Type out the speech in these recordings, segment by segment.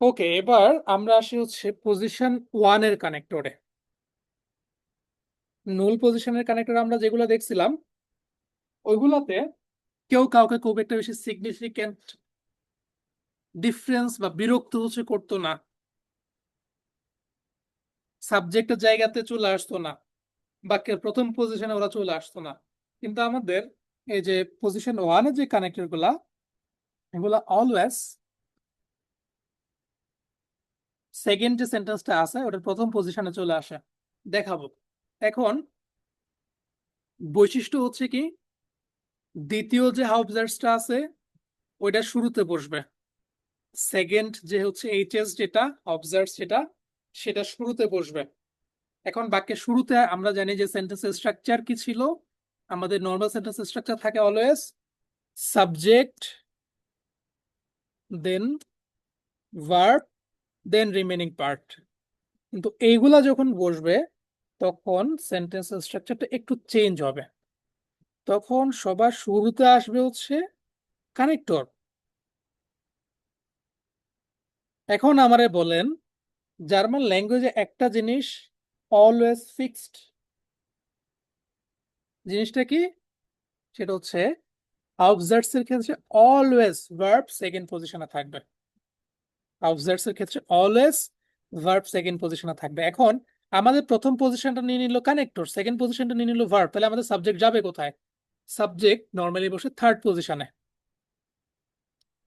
ওকে, এবার আমরা আসি হচ্ছে পজিশন ওয়ানের কানেক্টরে নুল পজিশনের কানেক্টর আমরা যেগুলো দেখছিলাম, ওইগুলাতে কেউ কাউকে খুব একটা বেশি সিগনিফিক্যান্ট ডিফারেন্স বা বিরক্ত হচ্ছে করতো না। সাবজেক্টের জায়গাতে চলে আসতো না, বাক্যের প্রথম পজিশনে ওরা চলে আসতো না। কিন্তু আমাদের এই যে পজিশন ওয়ানের যে কানেক্টরগুলা এগুলা অলওয়েজ সেকেন্ড যে সেন্টেন্সটা আছে, ওটার প্রথম পজিশনে চলে আসে। দেখাবো। এখন বৈশিষ্ট্য হচ্ছে কি, দ্বিতীয় যে হাউবজার্সটা আছে, ওইটা শুরুতে বসবে। সেকেন্ড যে হচ্ছে এইচএস যেটা অবজার্ভস যেটা, সেটা শুরুতে বসবে। এখন বাক্যের শুরুতে আমরা জানি যে সেন্টেন্সের স্ট্রাকচার কি ছিল। আমাদের নর্মাল সেন্টেন্সের স্ট্রাকচার থাকে always subject then verb then remaining part কিন্তু এইগুলা যখন বসবে, তখন সেন্টেন্স স্ট্রাকচারটা একটু চেঞ্জ হবে। তখন সবার শুরুতে আসবে হচ্ছে কানেক্টর এখন আমারে বলেন, জার্মান ল্যাঙ্গুয়েজে একটা জিনিস অলওয়েজ ফিক্সড জিনিসটা কি? সেটা হচ্ছে আউবজার্টস এর ক্ষেত্রে অলওয়েজ ভার্ব সেকেন্ড পজিশনে থাকবে। আউবজার্টস এর ক্ষেত্রে অলওয়েজ ভার্ব সেকেন্ড পজিশনে থাকবে। এখন আমাদের প্রথম পজিশনটা নিয়ে নিল কানেক্টর সেকেন্ড পজিশনটা নিয়ে নিল ভার্ব তাহলে আমাদের সাবজেক্ট যাবে কোথায়? সাবজেক্ট নর্মালি বসে থার্ড পজিশনে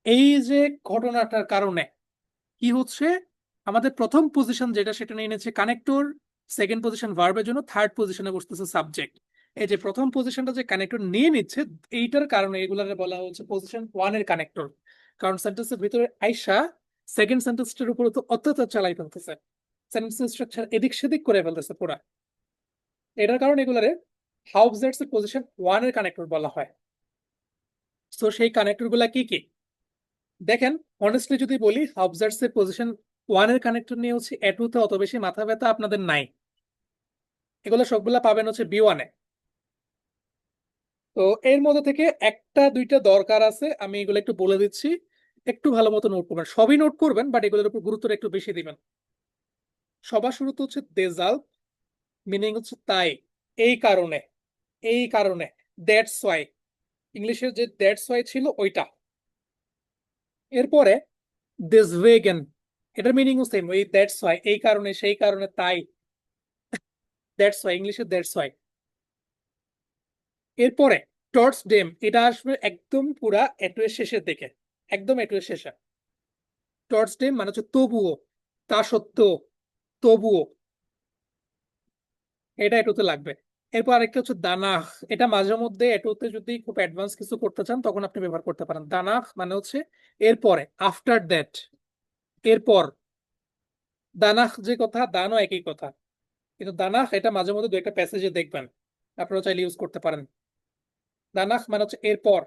এই যে ঘটনাটার কারণে কি হচ্ছে? আমাদের প্রথম পজিশন যেটা, সেটা নিয়ে নিচ্ছে কানেক্টর সেকেন্ড পজিশন ভার্বের জন্য থার্ড পজিশনে বসতেছে সাবজেক্ট এই যে প্রথম পজিশনটা যে কানেক্টর নিয়ে নিচ্ছে, এইটার কারণে এগুলাকে বলা হচ্ছে পজিশন ওয়ানের কানেক্টর কারণ সেন্টেন্সের ভিতরে আইসা সেকেন্ড সেন্টেন্সটার উপরে তো অত্যাচার চালাই ফেলতেছে। সেন্টেন্স স্ট্রাকচার এদিক সেদিক করে ফেলতেছে পুরা। এটার কারণে এগুলারে হাউবজার্টস এর পজিশন ওয়ানের কানেক্টর বলা হয়। তো সেই কানেক্টরগুলা কি কি? দেখেন অনেস্টলি যদি বলি হাউবজার্টস এর পজিশন ওয়ানের কানেক্টর নিয়ে হচ্ছে এটুতে অত বেশি মাথা ব্যথা আপনাদের নাই। এগুলো সবগুলা পাবেন হচ্ছে বি ওয়ানে তো, এর মধ্যে থেকে একটা দুইটা দরকার আছে, আমি এগুলো একটু বলে দিচ্ছি। একটু ভালো মতো নোট করবেন। সবই নোট করবেন বাট এগুলোর উপর গুরুত্ব একটু বেশি দিবেন। সবার শুরুতে হচ্ছে দেজাল মিনিং হচ্ছে তাই, এই কারণে এই কারণে দ্যাটস ওয়াই ইংলিশের যে দ্যাটস ওয়াই ছিল ওইটা। এরপরে দিস ওয়েগেন এটার মিনিংও সেম ওই দ্যাটস ওয়াই এই কারণে, সেই কারণে, তাই। দ্যাটস ওয়াই ইংলিশে দ্যাটস ওয়াই এরপরে টর্চ ডেম এটা আসবে একদম পুরা এটুয়ের শেষের দিকে। একদম এটুয়ের শেষে। টর্চ ডে মানে হচ্ছে তবুও, তা সত্ত্বেও, তবুও। এটা এটুতে লাগবে। এরপর আরেকটা হচ্ছে দানাহ। এটা মাঝে মধ্যে এটুতে যদি খুব অ্যাডভান্স কিছু করতে চান, তখন আপনি ব্যবহার করতে পারেন। দানাহ মানে হচ্ছে এরপরে আফটার দ্যাট এরপর। দানাহ যে কথা, দানও একই কথা। কিন্তু দানাহ এটা মাঝে মধ্যে দু একটা প্যাসেজে দেখবেন। আপনারা চাইলে ইউজ করতে পারেন। দানাহ মানে হচ্ছে এরপর।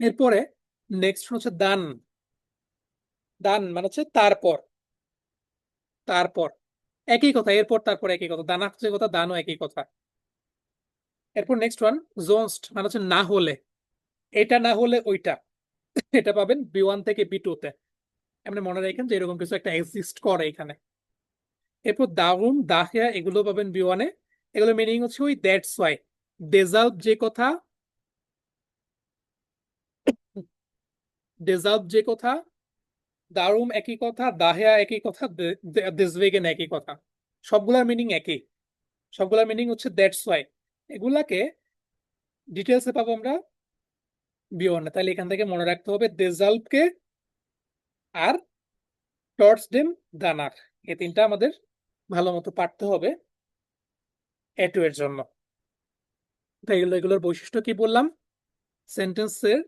এরপরে নেক্সট হচ্ছে দান দান মানে হচ্ছে তারপর। তারপর। একই কথা, এরপর তারপর একই কথা। দানা যে কথা দানও একই কথা। এরপর নেক্সট ওয়ান জোনস্ট মানে হচ্ছে না হলে। এটা না হলে ওইটা। এটা পাবেন বি ওয়ান থেকে বি টু তে। এমনি মনে রাখেন যে এরকম কিছু একটা এক্সিস্ট করে এখানে। এরপর দারুণ দাহিয়া, এগুলো পাবেন বি ওয়ানে এগুলো মিনিং হচ্ছে ওই দ্যাটস ওয়াই ডেজাল্ভ যে কথা ডেজাল্ভ যে কথা, দারুম একই কথা, দাহেয়া একই কথা দেশবেগেন একই কথা, সবগুলার মিনিং একই। সবগুলার মিনিং হচ্ছে দ্যাটস ওয়াই এগুলাকে ডিটেলসে পাবো আমরা বিওয়ানে তাহলে এখান থেকে মনে রাখতে হবে দেজাল্ভকে আর টর্চ ডেম দানার। এই তিনটা আমাদের ভালো মতো পারতে হবে এটু এর জন্য। তাই এগুলো এগুলোর বৈশিষ্ট্য কি বললাম? সেন্টেন্সের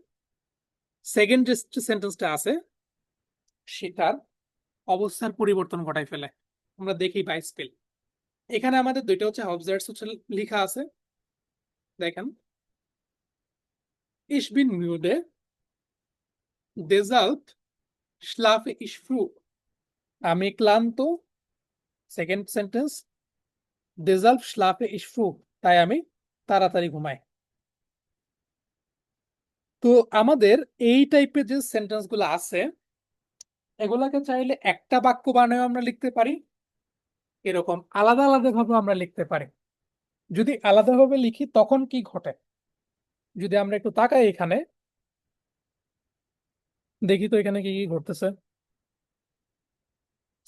সেকেন্ড যে সেন্টেন্সটা আছে, সেটার অবস্থার পরিবর্তন ঘটাই ফেলে আমরা দেখি বাই স্পেল এখানে আমাদের দুইটা হচ্ছে অবজার্ভস হচ্ছে লেখা আছে দেখেন Ich bin müde. Deshalb schlafe ich früh. আমি ক্লান্ত second sentence schlafe ich früh. তাই আমি তাড়াতাড়ি ঘুমাই তো আমাদের এই টাইপের যে সেন্টেন্সগুলো আছে, এগুলাকে চাইলে একটা বাক্য বানায় আমরা লিখতে পারি, এরকম আলাদা আলাদা ভাবে আমরা লিখতে পারি। যদি আলাদাভাবে লিখি, তখন কি ঘটে? যদি আমরা একটু তাকাই এখানে, দেখি তো এখানে কি কি ঘটতেছে।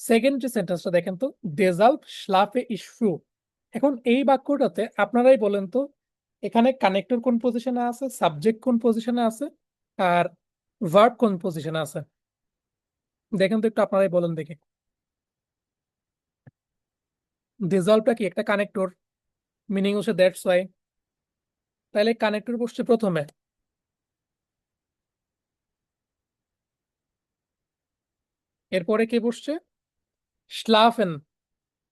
সেকেন্ড যে সেন্টেন্সটা দেখেন তো ডেজাল্ট শ্লাফে ইস্যু এখন এই বাক্যটাতে আপনারাই বলেন তো এখানে কানেক্টর কোন পজিশনে আছে সাবজেক্ট কোন পজিশনে আছে, আর ভার্ব কোন পজিশনে আছে। দেখেন তো একটু আপনারাই বলেন দেখি। ডিজলভটা কি একটা কানেক্টর মিনিং হচ্ছে দ্যাটস ওয়াই তাহলে কানেক্টর বসছে প্রথমে। এরপরে কে বসছে? স্লাফেন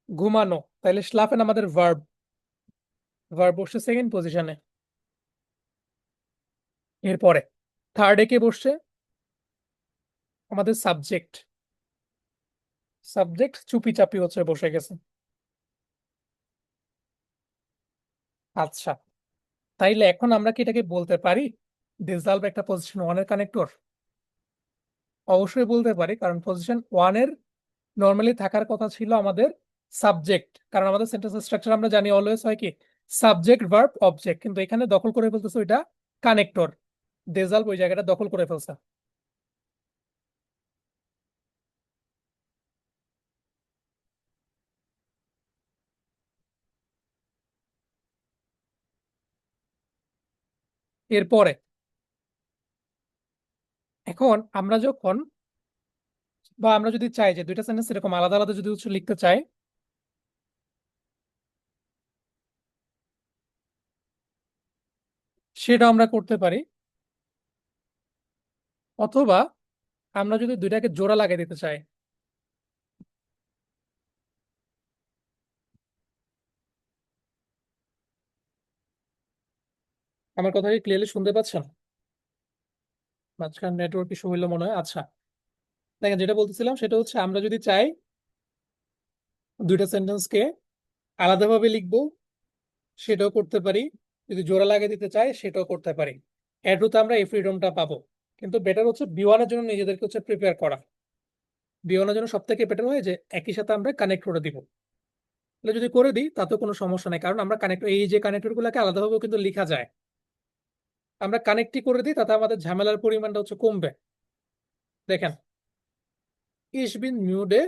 ঘুমানো। তাহলে স্লাফেন আমাদের ভার্ব ভার্ব বসছে সেকেন্ড পজিশনে এরপরে থার্ডে কে বসছে? আমাদের সাবজেক্ট সাবজেক্ট চুপি চাপি হচ্ছে, বসে গেছে। আচ্ছা তাইলে এখন আমরা কি এটাকে বলতে পারি? ডিসলভ একটা পজিশন ওয়ানের কানেক্টর অবশ্যই বলতে পারি, কারণ পজিশন ওয়ানের নর্মালি থাকার কথা ছিল আমাদের সাবজেক্ট কারণ আমাদের সেন্টেন্স স্ট্রাকচার আমরা জানি অলওয়েজ হয় কি? সাবজেক্ট ভার্ব অবজেক্ট কিন্তু এখানে দখল করে ফেলতেছে ওইটা কানেক্টর ডেজাল্ভ ওই জায়গাটা দখল করে ফেলছে। এরপরে, এখন আমরা যখন বা আমরা যদি চাই যে দুইটা সেন্টেন্স এরকম আলাদা আলাদা যদি লিখতে চাই সেটা আমরা করতে পারি। অথবা আমরা যদি দুইটাকে জোড়া লাগিয়ে দিতে চাই। আমার কথা কি ক্লিয়ারলি শুনতে পাচ্ছেন মাঝখানে নেটওয়ার্ক ইস্যু হইল মনে হয়। আচ্ছা। দেখেন, যেটা বলতেছিলাম সেটা হচ্ছে আমরা যদি চাই দুইটা সেন্টেন্সকে আলাদাভাবে লিখব, সেটাও করতে পারি। যদি জোড়া লাগিয়ে দিতে চাই, সেটাও করতে পারি। এটুতে আমরা এই ফ্রিডমটা পাবো। কিন্তু বেটার হচ্ছে বিওয়ানের জন্য নিজেদেরকে হচ্ছে প্রিপেয়ার করা। বিওয়ানের জন্য সব থেকে বেটার হয় যে, একই সাথে আমরা কানেক্ট করে দিব। তাহলে যদি করে দিই, তাতেও কোনো সমস্যা নেই। কারণ আমরা কানেক্ট এই যে কানেক্টরগুলোকে আলাদাভাবেও কিন্তু লেখা যায়। আমরা কানেক্টই করে দিই, তাতে আমাদের ঝামেলার পরিমাণটা হচ্ছে কমবে। দেখেন। Müde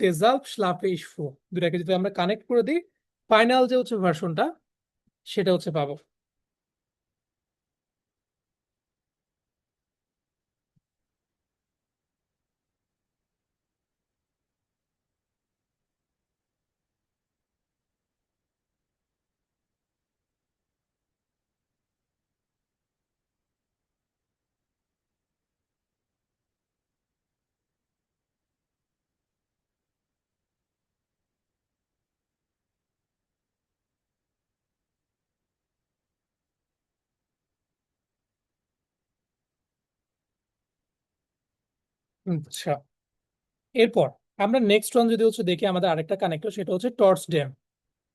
deshalb schlafe ich vor দুটাকে যদি আমরা কানেক্ট করে দিই ফাইনাল যে হচ্ছে ভার্সনটা সেটা হচ্ছে পাবো। আচ্ছা। এরপর আমরা নেক্সট ওয়ান যদি হচ্ছে দেখি আমাদের আরেকটা কানেক্টর সেটা হচ্ছে টর্চ ড্যাম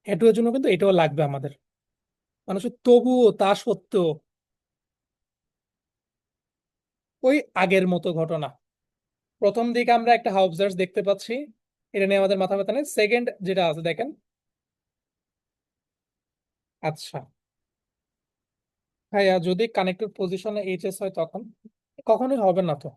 এটুয়ের জন্য কিন্তু এটাও লাগবে আমাদের। মানে হচ্ছে তবুও তা সত্ত্বেও ওই আগের মতো ঘটনা। প্রথম দিকে আমরা একটা হাউজার্স দেখতে পাচ্ছি। এটা নিয়ে আমাদের মাথা ব্যথা নেই। সেকেন্ড যেটা আছে, দেখেন। আচ্ছা। ভাইয়া, যদি কানেক্টেড পজিশনে এইচএস হয় তখন? কখনোই হবে না তো।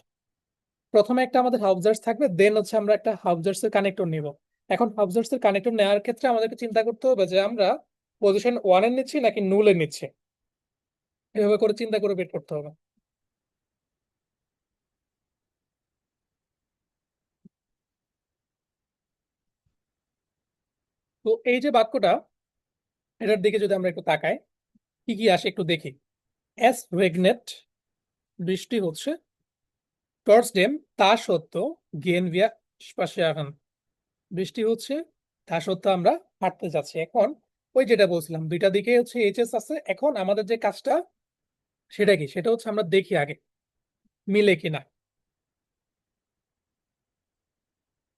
প্রথমে একটা আমাদের হাউজার্স থাকবে দেন হচ্ছে আমরা একটা হাউজার্স এর কানেক্টর নিব। এখন হাউজার্স এর কানেক্টর নেওয়ার ক্ষেত্রে আমাদেরকে চিন্তা করতে হবে যে আমরা পজিশন ওয়ানের নিচ্ছি নাকি নুলের নিচ্ছি। এভাবে করে চিন্তা করে বের করতে হবে। তো এই যে বাক্যটা, এটার দিকে যদি আমরা একটু তাকাই, কি কি আসে একটু দেখি। এস রেগনেট বৃষ্টি হচ্ছে। টর্চডেম তা সত্ত্বেও গেন ভিয়া স্পাশিয়াগান বৃষ্টি হচ্ছে। তা সত্ত্বেও আমরা হাঁটতে যাচ্ছি এখন। ওই যেটা বলছিলাম, দুইটা দিকে হচ্ছে এইচএস আছে। এখন আমাদের যে কাজটা, সেটা কি? সেটা হচ্ছে আমরা দেখি আগে, মিলে কিনা।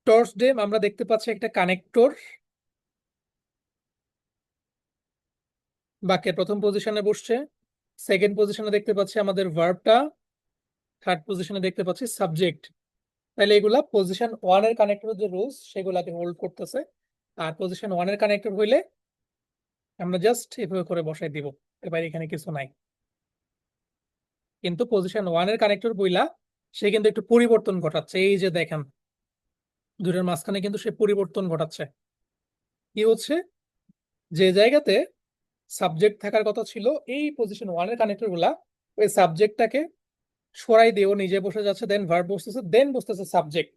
টর্চডেম আমরা দেখতে পাচ্ছি একটা কানেক্টর বাক্যের প্রথম পজিশনে বসছে। সেকেন্ড পজিশনে দেখতে পাচ্ছি আমাদের ভার্বটা থার্ড পজিশনে দেখতে পাচ্ছি সাবজেক্ট তাহলে এগুলা পজিশন ওয়ানের কানেক্টর যে রুলস সেগুলাকে হোল্ড করতেছে। আর পজিশন ওয়ানের কানেক্টর হইলে আমরা জাস্ট এভাবে করে বসাই দিব। এবার এখানে কিছু নাই। কিন্তু পজিশন ওয়ানের কানেক্টর বইলা সে কিন্তু একটু পরিবর্তন ঘটাচ্ছে। এই যে দেখেন দুটোর মাঝখানে কিন্তু সে পরিবর্তন ঘটাচ্ছে। কি হচ্ছে? যে জায়গাতে সাবজেক্ট থাকার কথা ছিল, এই পজিশন ওয়ানের কানেক্টরগুলা ওই সাবজেক্টটাকে সরাই দিয়ে ও নিজে বসে যাচ্ছে দেন ভার্ব বসতেছে দেন বসতেছে সাবজেক্ট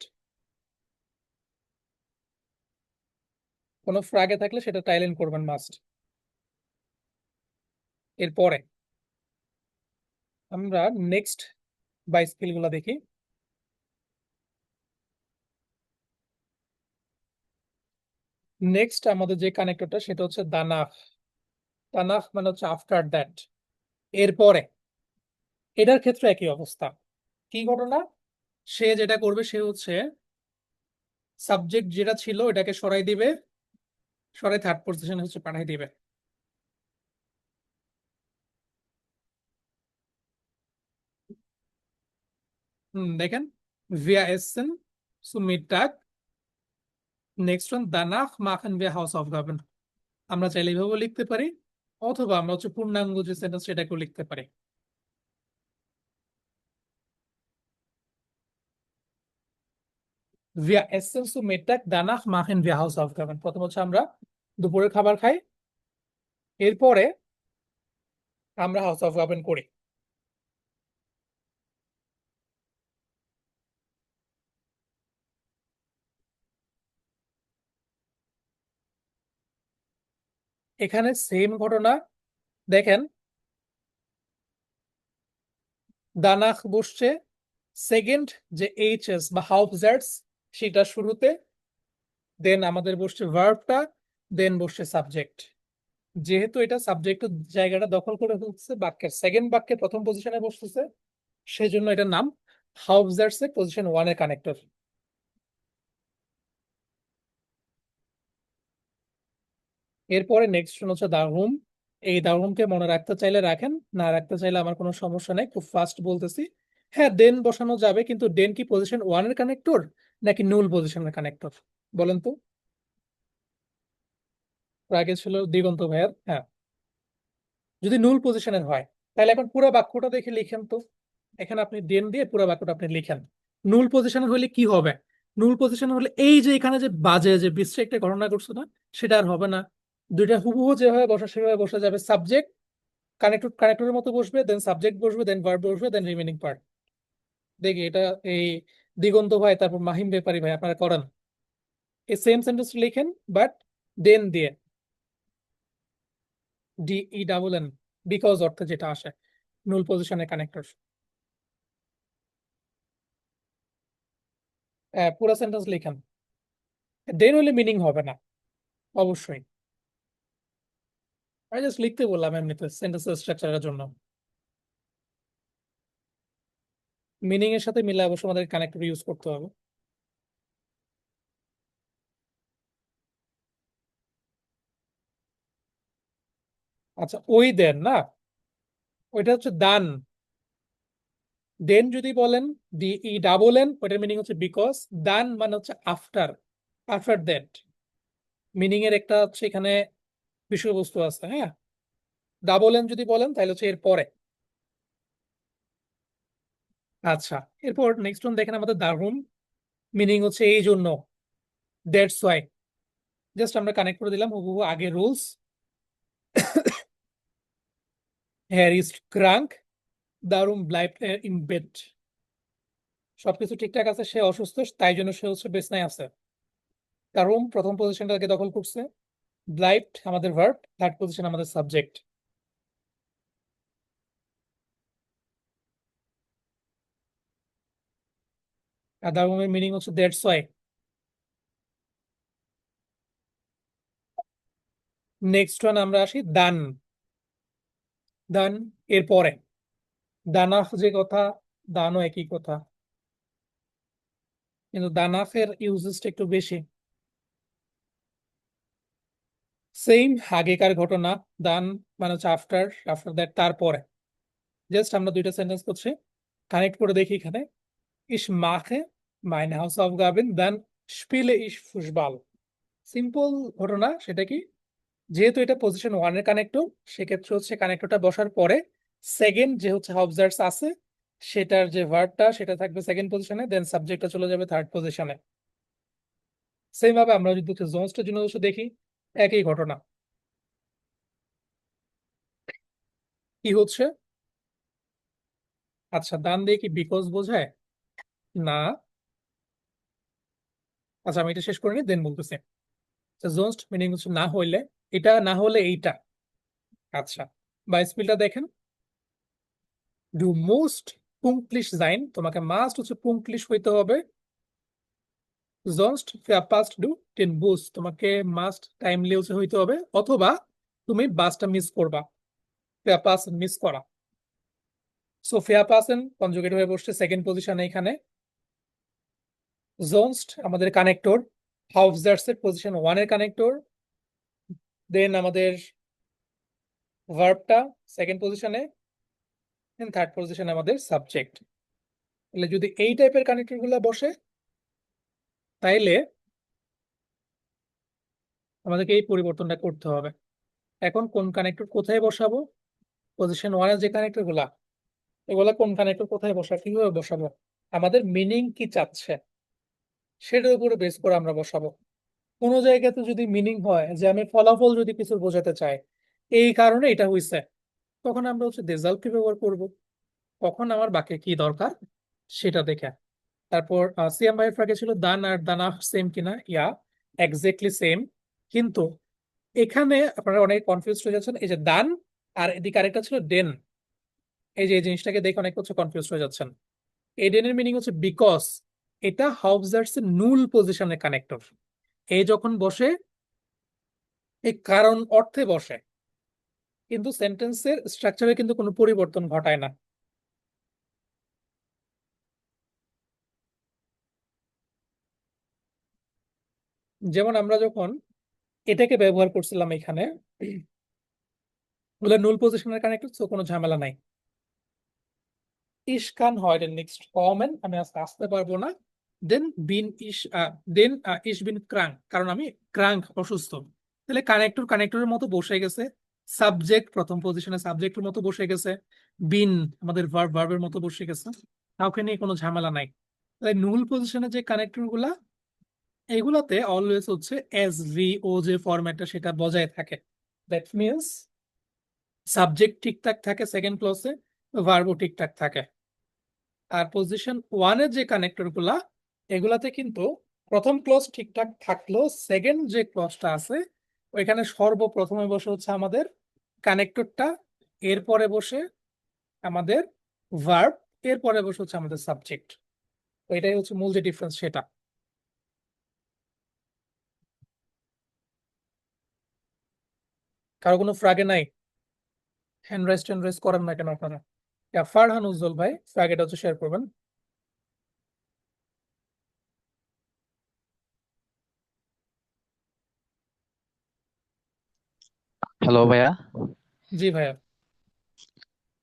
কোনো ফ্রাগে থাকলে সেটা টাইলেন্ট করবেন মাস্ট এরপরে আমরা নেক্সট বাইস্কিলগুলা দেখি। নেক্সট আমাদের যে কানেক্টরটা সেটা হচ্ছে দানাফ দানাফ মানে হচ্ছে আফটার দ্যাট এরপরে এটার ক্ষেত্রে একই অবস্থা। কি ঘটনা? সে যেটা করবে, সে হচ্ছে সাবজেক্ট যেটা ছিল এটাকে সরাই দিবে। সরাই থার্ড পজিশনে হচ্ছে পাঠাই দিবে। হুম, দেখেন। Wir essen zu Mittag next one danach, machen wir Hausaufgaben আমরা চাইলে এইভাবে লিখতে পারি, অথবা আমরা হচ্ছে পূর্ণাঙ্গ যে সেন্টেন্স সেটাকেও লিখতে পারি। Wir essen zu Mittag, danach machen wir Hausaufgaben. প্রথম হচ্ছে আমরা দুপুরের খাবার খাই এরপরে আমরা Hausaufgaben করি এখানে সেম ঘটনা দেখেন দানাখ বসছে সেকেন্ড যে এইচএস বা হাউপজার্টস সেটা শুরুতে দেন আমাদের বসছে ভার্বটা দেন বসছে সাবজেক্ট যেহেতু এটা সাবজেক্টের জায়গাটা দখল করে ফেলছে, বাক্যের সেকেন্ড বাক্যের প্রথম পজিশনে বসতেছে, সেজন্য এটার নাম হাউপজার্টস এর পজিশন ওয়ানের কানেক্টর এরপরে নেক্সট হচ্ছে দা রুম এই দা রুমকে মনে রাখতে চাইলে রাখেন, না রাখতে চাইলে আমার কোনো সমস্যা নেই, খুব ফাস্ট বলতেছি। হ্যাঁ দেন বসানো যাবে, কিন্তু দেন কি পজিশন ওয়ানের কানেক্টর নাকি নুল পজিশনের কানেক্টর বলেন তো। আগে ছিল দিগন্ত ভাইয়ার হ্যাঁ। যদি নুল পজিশনের হয়, তাহলে এখন পুরো বাক্যটা দেখে লিখেন তো। এখানে আপনি দেন দিয়ে পুরো বাক্যটা আপনি লিখেন। নুল পজিশনের হলে কি হবে? নুল পজিশন হলে এই যে এখানে যে বাজে, যে বিশ্বে একটা ঘটনা করছ না, সেটা আর হবে না। দুইটা হুবহু যেভাবে বসা, সেভাবে বসা যাবে। সাবজেক্ট কানেক্টর কানেক্টরের মতো বসবে দেন সাবজেক্ট বসবে দেন ভার্ব বসবে দেন রিমেনিং পার্ট দেখি এটা এই দিগন্ত ভাই, তারপর মাহিম ব্যাপারী ভাই, আপনারা করান। এই সেম সেন্টেন্স লিখেন বাট দেন দিয়ে। D E double N because অর্থে যেটা আসে নুল পজিশনের কানেক্টর পুরো সেন্টেন্স লিখেন। দেন হলে মিনিং হবে না, অবশ্যই। আমি জাস্ট লিখতে বললাম এমনিতে সেন্টেন্স স্ট্রাকচারের জন্য। মিনিং এর সাথে মিলে অবশ্য আমাদের কানেক্টর ইউজ করতে হবে। আচ্ছা ওই দেন না? ওইটা হচ্ছে দান দেন যদি বলেন ডি ই ডাবল এন ওইটার মিনিং হচ্ছে বিকজ দান মানে হচ্ছে আফটার আফটার দ্যাট মিনিং এর একটা হচ্ছে এখানে বিষয়বস্তু আছে হ্যাঁ? ডাবল এন যদি বলেন, তাহলে হচ্ছে এর পরে আচ্ছা এরপর নেক্সট ওয়ান দেখেন আমাদের দারুণ মিনিং হচ্ছে এই জন্য দ্যাটস ওয়াই জাস্ট আমরা কানেক্ট করে দিলাম, হুবহু আগে রুলস হ্যার ইজ ক্রাঙ্ক দারুণ ব্লাইভ ইন বেড সবকিছু ঠিকঠাক আছে, সে অসুস্থ, তাই জন্য সে হচ্ছে বেসনায় আছে দারুণ প্রথম পজিশনটাকে দখল করছে ব্লাইভড আমাদের ভার্ব থার্ড পজিশন আমাদের সাবজেক্ট দারুমের মিনিং হচ্ছে দ্যাটস ওয়াই নেক্সট ওয়ান আমরা আসি দান। দান এর পরে। দানাফ যে কথা, দানও একই কথা। কিন্তু দানাফের ইউজেসটা একটু বেশি। সেম আগেকার ঘটনা, দান মানে হচ্ছে আফটার আফটার দ্যাট তারপরে। জাস্ট আমরা দুইটা সেন্টেন্স করছি। কানেক্ট করে দেখি এখানে। ইস মাখে Mein Hausaufgaben, dann spiele ich Fußball. Simple ঘটনা সেটা কি? যেহেতু এটা পজিশন ওয়ানের কানেক্টর সেক্ষেত্রে হচ্ছে কানেক্টরটা বসার পরে সেকেন্ড যে হচ্ছে হাবজার্স আছে সেটার যে ভার্বটা সেটা থাকবে সেকেন্ড পজিশনে দেন সাবজেক্টটা চলে যাবে থার্ড পজিশনে সেম ভাবে আমরা যদি হচ্ছে জোনসটার জন্য হচ্ছে দেখি একই ঘটনা। কি হচ্ছে? আচ্ছা ডান দিয়ে কি বিকজ বোঝায়? না। আচ্ছা আমি এটা শেষ করে নিই দেন বলতেছি। জোনস্ট মিনিং হচ্ছে না হইলে, এটা না হলে এইটা। আচ্ছা বা স্পেলটা দেখেন। ডু মোস্ট পুংক্লিশ জাইন তোমাকে মাস্ট হচ্ছে পুংক্লিশ হইতে হবে। জনস্ট পাস্ট ডু টেন বুস তোমাকে মাস্ট টাইমলি হচ্ছে হইতে হবে। অথবা তুমি বাসটা মিস করবা। পাস মিস করা। সো ফেয়া পাসেন কনজুগেট হয়ে বসছে সেকেন্ড পজিশনে এখানে। জোনস্ট আমাদের কানেক্টর হাউফজার্স এর পজিশন ওয়ানের কানেক্টর দেন আমাদের ভার্বটা সেকেন্ড পজিশনে দেন থার্ড পজিশনে আমাদের সাবজেক্ট তাহলে যদি এই টাইপের কানেক্টরগুলো বসে, তাইলে আমাদেরকে এই পরিবর্তনটা করতে হবে। এখন কোন কানেক্টর কোথায় বসাবো? পজিশন ওয়ানের যে কানেক্টরগুলা এগুলা কোন কানেক্টর কোথায় বসাবো কীভাবে বসাবো? আমাদের মিনিং কি চাচ্ছে? সেটার উপরে বেস করে আমরা বসাবো। কোনো জায়গাতে যদি মিনিং হয় যে আমি ফলাফল যদি কিছু বোঝাতে চাই, এই কারণে এটা হইছে। তখন আমরা হচ্ছে রেজাল্ট কি ব্যবহার করব? কখন আমার বাকি কি দরকার সেটা দেখে। তারপর সিএম ভাইয়ের ফ্রাকে ছিল দান আর দানা সেম কিনা ইয়া এক্স্যাক্টলি সেম কিন্তু এখানে আপনারা অনেক কনফিউজ হয়ে যাচ্ছেন। এই যে দান আর এদিকে আরেকটা ছিল ডেন এই যে এই জিনিসটাকে দেখে অনেক হচ্ছে কনফিউজ হয়ে যাচ্ছেন। এই ডেনের মিনিং হচ্ছে বিকজ এটা হাউবজার্স এর নুল পজিশনের কানেক্টর এ যখন বসে এই কারণ অর্থে বসে। কিন্তু সেন্টেন্সের স্ট্রাকচারে কিন্তু কোনো পরিবর্তন ঘটায় না। যেমন আমরা যখন এটাকে ব্যবহার করছিলাম এখানে, বলে নুল পজিশনের কানেক্টর তো কোনো ঝামেলা নাই। ইশ কান হয় নেক্সট কমেন আমি আজকে আসতে পারব না। দেন বিন ইশ দেন ইস বিন ক্রাঙ্ক কারণ আমি ক্রাঙ্ক অসুস্থ। তাহলে কানেক্টর কানেক্টরের মতো বসে গেছে। সাবজেক্ট প্রথম পজিশনে সাবজেক্টের মতো বসে গেছে। বিন আমাদের ভার্ব ভার্বের মতো বসে গেছে। কাউকে নিয়ে কোনো ঝামেলা নাই। তাই নুল পজিশনে যে কানেক্টরগুলা, এগুলাতে অলওয়েজ হচ্ছে এস ভি ও যে ফরম্যাটটা সেটা বজায় থাকে। দ্যাট মিনস সাবজেক্ট ঠিকঠাক থাকে সেকেন্ড ক্লসে ভার্বও ঠিকঠাক থাকে। আর পজিশন ওয়ানের যে কানেক্টরগুলা এগুলাতে কিন্তু প্রথম ক্লস ঠিকঠাক থাকলেও সেকেন্ড যে ক্লসটা আছে, ওইখানে সর্বপ্রথমে বসে হচ্ছে আমাদের কানেক্টরটা এরপরে বসে আমাদের ভার্ব এরপরে বসে হচ্ছে আমাদের সাবজেক্ট এটাই হচ্ছে মূল যে ডিফারেন্স সেটা। কারও কোনো ফ্রাগে নাই? হ্যান্ড রাইজ ট্যান্ড রাইজ করেন না কেন আপনারা? ফারহান উজ্জ্বল ভাই ফ্রাগেটা হচ্ছে শেয়ার করবেন। হ্যালো ভাইয়া? জি ভাইয়া।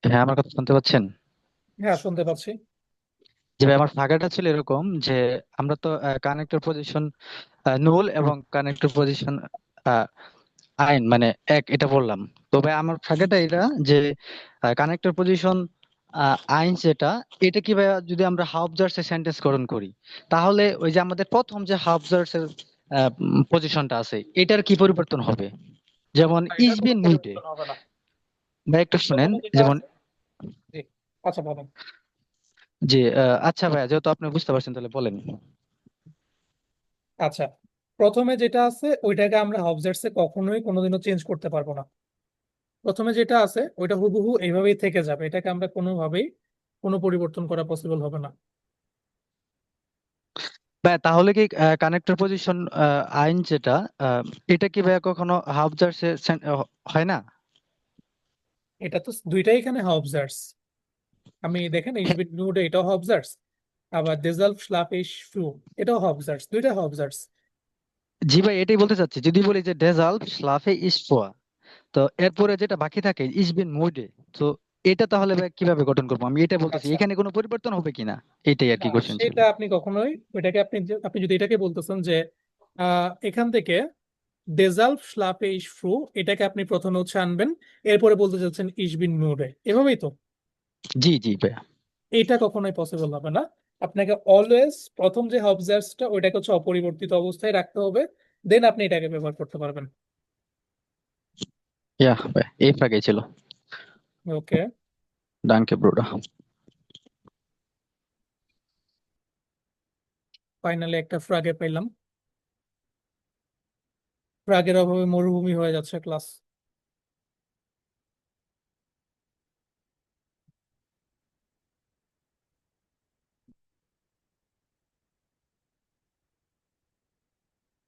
হ্যাঁ আমার কথা শুনতে পাচ্ছেন? হ্যাঁ শুনতে পাচ্ছি। যে ভাই আমার ফাঁকাটা ছিল এরকম যে আমরা তো কানেক্টর পজিশন নুল এবং কানেক্টর পজিশন আইন মানে এক এটা বললাম। তো ভাই আমার ফাঁকাটা এটা যে কানেক্টর পজিশন আইন যেটা এটা কি ভাইয়া যদি আমরা হাফজার্স এর সেন্টেন্স করণ করি তাহলে ওই যে আমাদের প্রথম যে হাফজার্স এর পজিশনটা আছে এটার কি পরিবর্তন হবে? যেমন ইজ বিন না। ভাই একটু শুনেন যেমন আচ্ছা বলেন। জি আচ্ছা ভাইয়া যেহেতু আপনি বুঝতে পারছেন তাহলে বলেন। আচ্ছা প্রথমে যেটা আছে ওইটাকে আমরা হাবজার্সে কখনোই কোনোদিনও চেঞ্জ করতে পারব না। প্রথমে যেটা আছে ওইটা হুবহু এইভাবেই থেকে যাবে। এটাকে আমরা কোনোভাবেই কোনো পরিবর্তন করা পসিবল হবে না। ভাইয়া তাহলে কি কানেক্টর পজিশন আইন যেটা এটা কি ভাইয়া কখনো হাফজার্স হয় না? এটা তো দুইটাই এখানে হাবজার্স আমি দেখেন bin müde এটাও হাবজার্স আবার schlafe ich früh এটাও হাবজার্স দুইটা হাবজার্স জি ভাই এটাই বলতে চাচ্ছি যদি বলি যে ডেজাল্ট স্লাফে ইস ফোয়া তো এরপরে যেটা বাকি থাকে ইস বিন মুডে তো এটা তাহলে কীভাবে গঠন করব? আমি এটা বলতেছি আচ্ছা। এখানে কোনো পরিবর্তন হবে কিনা? এটাই আর কি কোশ্চেন ছিল। সেটা আপনি কখনোই ওইটাকে আপনি আপনি যদি এটাকে বলতেছেন যে এখান থেকে ডেজাল্ফ schlafe ich froh এটাকে আপনি প্রথমে হচ্ছে আনবেন এরপরে বলতে চাচ্ছেন bin müde এভাবেই তো? জি জি ভাইয়া। এটা কখনোই পসিবল হবে না। আপনাকে অলওয়েজ প্রথম যে অবজার্ভসটা ওইটাকে হচ্ছে অপরিবর্তিত অবস্থায় রাখতে হবে দেন আপনি এটাকে ব্যবহার করতে পারবেন। ইয়া ভাই এই ফ্রাগেই ছিল। ওকে Danke, Bruder. ফাইনালি একটা ফ্রাগে পাইলাম। ফ্রাগের অভাবে মরুভূমি হয়ে যাচ্ছে ক্লাস